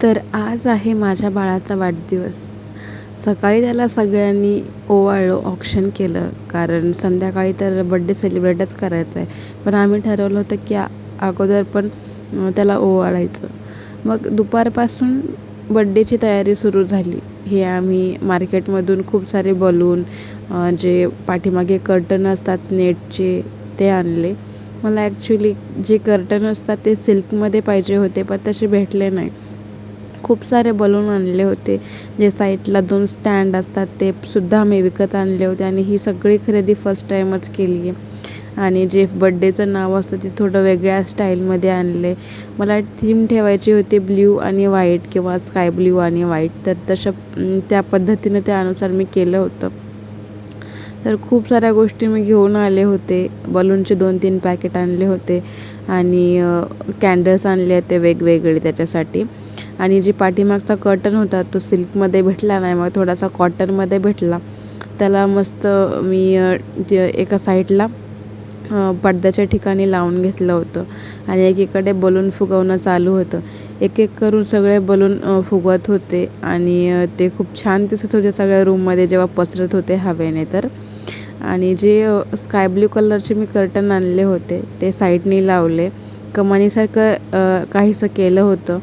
तर आज आहे माझ्या बाळाचा वाढदिवस. सकाळी त्याला सगळ्यांनी ओवाळलो ऑप्शन केलं. कारण संध्याकाळी तर बड्डे सेलिब्रेटच करायचा आहे पण आम्ही ठरवलं होतं की अगोदर पण त्याला ओवाळायचं. मग दुपारपासून बड्डेची तयारी सुरू झाली. हे आम्ही मार्केटमधून खूप सारे बलून जे पाठीमागे कर्टन असतात नेटचे ते आणले. मला ॲक्च्युली जे कर्टन असतात ते सिल्कमध्ये पाहिजे होते पण तसे भेटले नाही. खूप सारे बलून आणले होते. जे साईडला दोन स्टँड असतात ते सुद्धा मी विकत आणले होते आणि ही सगळी खरेदी फर्स्ट टाईमच केली आहे. आणि जे बड्डेचं नाव असतं ते थोडं वेगळ्या स्टाईलमध्ये आणले. मला थीम ठेवायची होती ब्ल्यू आणि व्हाईट किंवा स्काय ब्ल्यू आणि व्हाईट तर तशा त्या पद्धतीनं त्यानुसार मी केलं होतं. तर खूप साऱ्या गोष्टी मी घेऊन आले होते. बलूनचे दोन तीन पॅकेट आणले होते. आणि कॅन्डल्स आणले होते वेगवेगळे त्याच्यासाठी. आणि जी पाठीमागचा कर्टन होता तो सिल्कमध्ये भेटला नाही. मग थोडासा कॉटनमध्ये भेटला. त्याला मस्त मी एका साईडला पडद्याच्या ठिकाणी लावून घेतलं होतं. आणि एकीकडे बलून फुगवणं चालू होतं. एक एक करून सगळे बलून फुगवत होते. आणि ते खूप छान दिसत होते सगळ्या रूममध्ये जेव्हा पसरत होते हवेने तर. आणि जे स्काय ब्ल्यू कलरचे मी कर्टन आणले होते ते साईडनी लावले. कमानीसारखं काहीसं केलं होतं.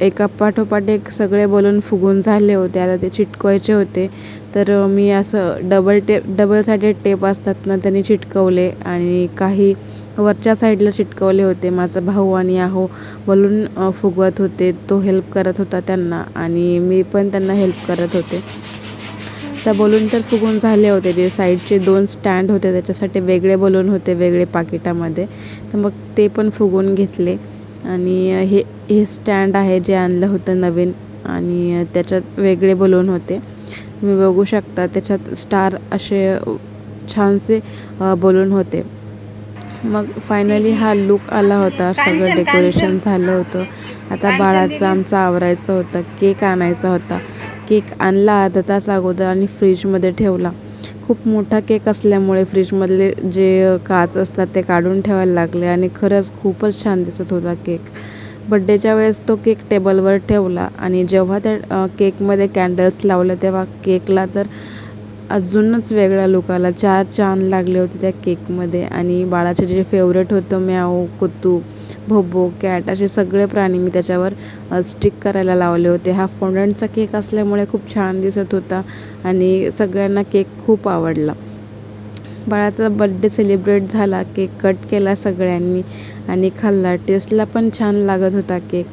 एका पाठोपाठ एक सगळे बलून फुगून झाले होते. आता ते चिटकवायचे होते. तर मी असं double tape double sided tape असतात ना त्यांनी चिटकवले आणि काही वरच्या साईडला चिटकवले होते. माझा भाऊ आणि आहो बलून फुगवत होते. तो हेल्प करत होता त्यांना आणि मी पण त्यांना हेल्प करत होते. त्या बलून तर फुगून झाले होते. जे साईडचे दोन स्टँड होते त्याच्यासाठी वेगळे बलून होते वेगळे पाकिटामध्ये. तर मग ते पण फुगून घेतले. आणि हे हे स्टँड आहे जे आणलं होतं नवीन आणि त्याच्यात वेगळे बलून होते. तुम्ही बघू शकता त्याच्यात स्टार असे छानसे बलून होते. मग फायनली हा लुक आला होता सगळं डेकोरेशन झालं होतं. आता बाळाचं आमचं आवरायचं होतं केक आणायचा होता. केक आणला अर्धा तास अगोदर आणि फ्रीजमध्ये ठेवला. खूप मोठा केक असल्यामुळे फ्रीजमधले जे काच असतात ते काढून ठेवायला लागले आणि खरंच खूपच छान दिसत होता केक. बड्डेच्या वेळेस तो केक टेबलवर ठेवला आणि जेव्हा त्या केकमध्ये कॅन्डल्स लावले तेव्हा केकला तर अजूनच वेगळा लुक आला चार चांद लागले होते त्या केकमध्ये आणि बाळाचे जे फेवरेट होतं म्याऊ कुतू भोबो कॅट असे सगळे प्राणी मी त्याच्यावर स्टिक करायला लावले होते. हा फोंडणचा केक असल्यामुळे खूप छान दिसत होता आणि सगळ्यांना केक खूप आवडला. बाळाचा बड्डे सेलिब्रेट झाला केक कट केला सगळ्यांनी आणि खाल्ला. टेस्टला पण छान लागत होता केक.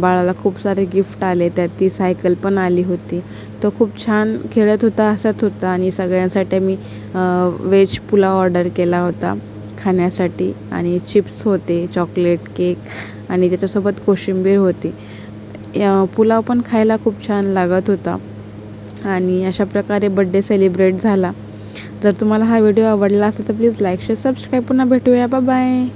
बाळाला खूप सारे गिफ्ट आले त्यात ती सायकल पण आली होती. तो खूप छान खेळत होता हसत होता आणि सगळ्यांसाठी मी व्हेज पुलाव ऑर्डर केला होता. खाण्यासाठी आणि चिप्स होते चॉकलेट केक आणि त्याच्यासोबत कोशिंबीर होती. या- पुलाव पण खायला खूप छान लागत होता आणि अशा प्रकारे बड्डे सेलिब्रेट झाला. जर तुम्हाला हा व्हिडिओ आवडला असेल तर प्लीज लाईक शेअर सबस्क्राईब पुन्हा भेटूया. बाय